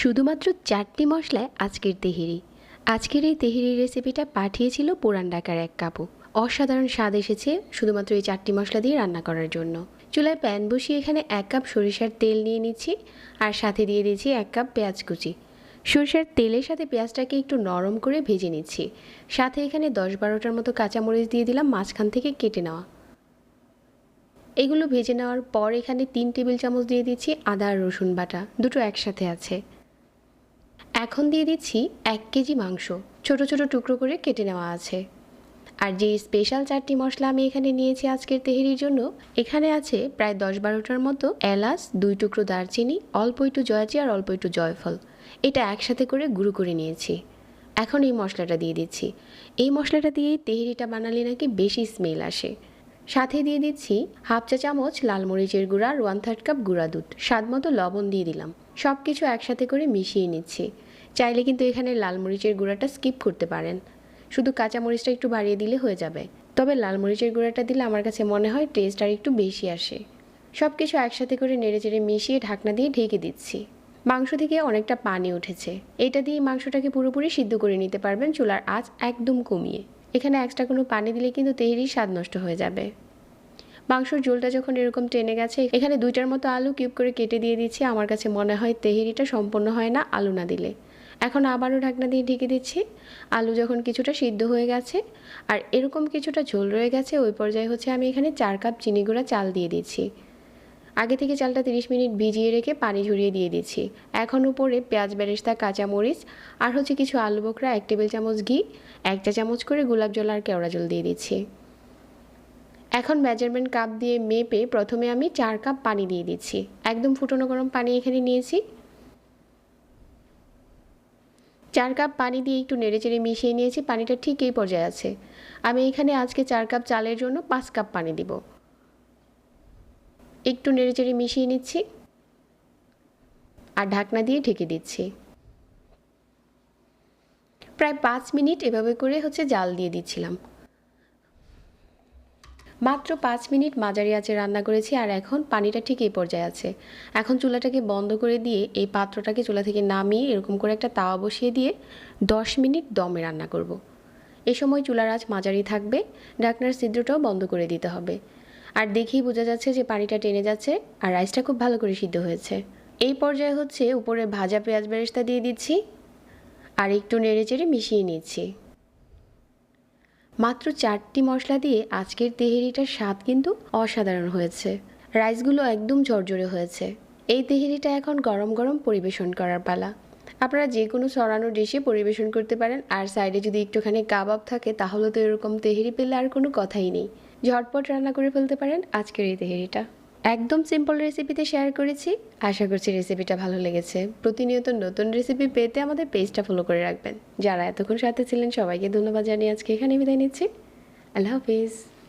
শুধুমাত্র চারটি মশলায় আজকের তেহেরি। আজকের এই তেহেরি রেসিপিটা পাঠিয়েছিল পুরান ঢাকার এক কাপু। অসাধারণ স্বাদ এসেছে শুধুমাত্র এই চারটি মশলা দিয়ে রান্না করার জন্য। চুলায় প্যান বসিয়ে এখানে এক কাপ সরিষার তেল নিয়ে নিচ্ছি আর সাথে দিয়ে দিয়েছি এক কাপ পেঁয়াজ কুচি। সরিষার তেলের সাথে পেঁয়াজটাকে একটু নরম করে ভেজে নিচ্ছি। সাথে এখানে দশ বারোটার মতো কাঁচামরিচ দিয়ে দিলাম মাঝখান থেকে কেটে নেওয়া। এগুলো ভেজে নেওয়ার পর এখানে তিন টেবিল চামচ দিয়ে দিচ্ছি আদা আর রসুন বাটা, দুটো একসাথে আছে। এখন দিয়ে দিচ্ছি এক কেজি মাংস। ছোট ছোট টুকরো করে কেটে নেওয়া আছে। আর যে স্পেশাল চারটি মশলা আমি এখানে নিয়েছি আজকের তেহেরির জন্য, এখানে আছে প্রায় দশ বারোটার মতো এলাচ, দুই টুকরো দারচিনি, অল্প একটু জয়াচি আর অল্প একটু জয়ফল। এটা একসাথে করে গুঁড়ো করে নিয়েছি। এখন এই মশলাটা দিয়ে দিচ্ছি। এই মশলাটা দিয়েই তেহেরিটা বানালে নাকি বেশি স্মেল আসে। সাথে দিয়ে দিচ্ছি হাফ চা চামচ লাল মরিচের গুঁড়া আর ওয়ান থার্ড কাপ গুঁড়া দুধ। স্বাদ মতো লবণ দিয়ে দিলাম। সব কিছু একসাথে করে মিশিয়ে নিচ্ছি। চাইলে কিন্তু এখানে লাল মরিচের গুঁড়াটা স্কিপ করতে পারেন। শুধু কাঁচা মরিচটা একটু বাড়িয়ে দিলে হয়ে যাবে। তবে লাল মরিচের গুঁড়াটা দিলে আমার কাছে মনে হয় টেস্ট আর একটু বেশি আসে। সব কিছু একসাথে করে নেড়েচেড়ে মিশিয়ে ঢাকনা দিয়ে ঢেকে দিচ্ছি। মাংস থেকে অনেকটা পানি উঠেছে। এটা দিয়ে মাংসটাকে পুরোপুরি সিদ্ধ করে নিতে পারবেন চুলার আঁচ একদম কমিয়ে। এখানে এক্সট্রা কোনো পানি দিলে কিন্তু তেহেরির স্বাদ নষ্ট হয়ে যাবে। মাংসর ঝোলটা যখন এরকম টেনে গেছে, এখানে দুইটার মতো আলু কিউব করে কেটে দিয়ে দিচ্ছি। আমার কাছে মনে হয় তেহেরিটা সম্পূর্ণ হয় না, আলু না দিলে। এখন আবারও ঢাকনা দিয়ে ঢেকে দিচ্ছি। আলু যখন কিছুটা সিদ্ধ হয়ে গেছে, আর এরকম কিছুটা ঝোল রয়ে গেছে, ওই পর্যায়ে হচ্ছে আমি এখানে চার কাপ চিনি গুঁড়া চাল দিয়ে দিচ্ছি। আগে থেকে চালটা তিরিশ মিনিট ভিজিয়ে রেখে পানি ঝরিয়ে দিয়ে দিচ্ছি এখন উপরে পেঁয়াজ, বেরেস্তা কাঁচামরিচ আর হচ্ছে কিছু আলু বোখরা, এক টেবিল চামচ ঘি, এক চা চামচ করে গোলাপ জল আর কেওড়া জল দিয়ে দিচ্ছি। এখন মেজারমেন্ট কাপ দিয়ে মেপে প্রথমে আমি চার কাপ পানি দিয়ে দিচ্ছি। একদম ফুটনো গরম পানি এখানে নিয়েছি। চার কাপ পানি দিয়ে একটু নেড়েচেড়ে মিশিয়ে নিয়েছি। পানিটা ঠিক এই পর্যায়ে আছে। আমি এখানে আজকে চার কাপ চালের জন্য পাঁচ কাপ পানি দিব। একটু নেড়েচেড়ে মিশিয়ে নিচ্ছি আর ঢাকনা দিয়ে ঢেকে দিচ্ছি। প্রায় পাঁচ মিনিট এভাবে করে হচ্ছে জাল দিয়ে দিচ্ছিলাম। মাত্র পাঁচ মিনিট মাঝারি আঁচে রান্না করেছি আর এখন পানিটা ঠিক এই পর্যায়ে আছে। এখন চুলাটাকে বন্ধ করে দিয়ে এই পাত্রটাকে চুলা থেকে নামিয়ে এরকম করে একটা তাওয়া বসিয়ে দিয়ে দশ মিনিট দমে রান্না করব। এ সময় চুলার আঁচ মাঝারি থাকবে, ঢাকনার ছিদ্রটাও বন্ধ করে দিতে হবে। আর দেখেই বোঝা যাচ্ছে যে পানিটা টেনে যাচ্ছে আর রাইসটা খুব ভালো করে সিদ্ধ হয়েছে। এই পর্যায়ে হচ্ছে উপরে ভাজা পেঁয়াজ বেরেস্তা দিয়ে দিচ্ছি আর একটু নেড়ে চেড়ে মিশিয়ে নিচ্ছি। মাত্র চারটি মশলা দিয়ে আজকের তেহেরিটার স্বাদ কিন্তু অসাধারণ হয়েছে। রাইসগুলো একদম ঝরঝরে হয়েছে। এই তেহেরিটা এখন গরম গরম পরিবেশন করার পালা। আপনারা যে কোনো সরানো ডিশে পরিবেশন করতে পারেন। আর সাইডে যদি একটুখানি কাবাব থাকে, তাহলে তো এরকম তেহেরি পেলে আর কোনো কথাই নেই। ঝটপট রান্না করে ফেলতে পারেন আজকের এই তেহেরিটা। একদম সিম্পল রেসিপিতে শেয়ার করেছি। আশা করছি রেসিপিটা ভালো লেগেছে। প্রতিনিয়ত নতুন রেসিপি পেতে আমাদের পেজটা ফলো করে রাখবেন। যারা এতক্ষণ সাথে ছিলেন, সবাইকে ধন্যবাদ জানিয়ে আজকে এখানে বিদায় নিচ্ছি। আল্লাহ হাফিজ।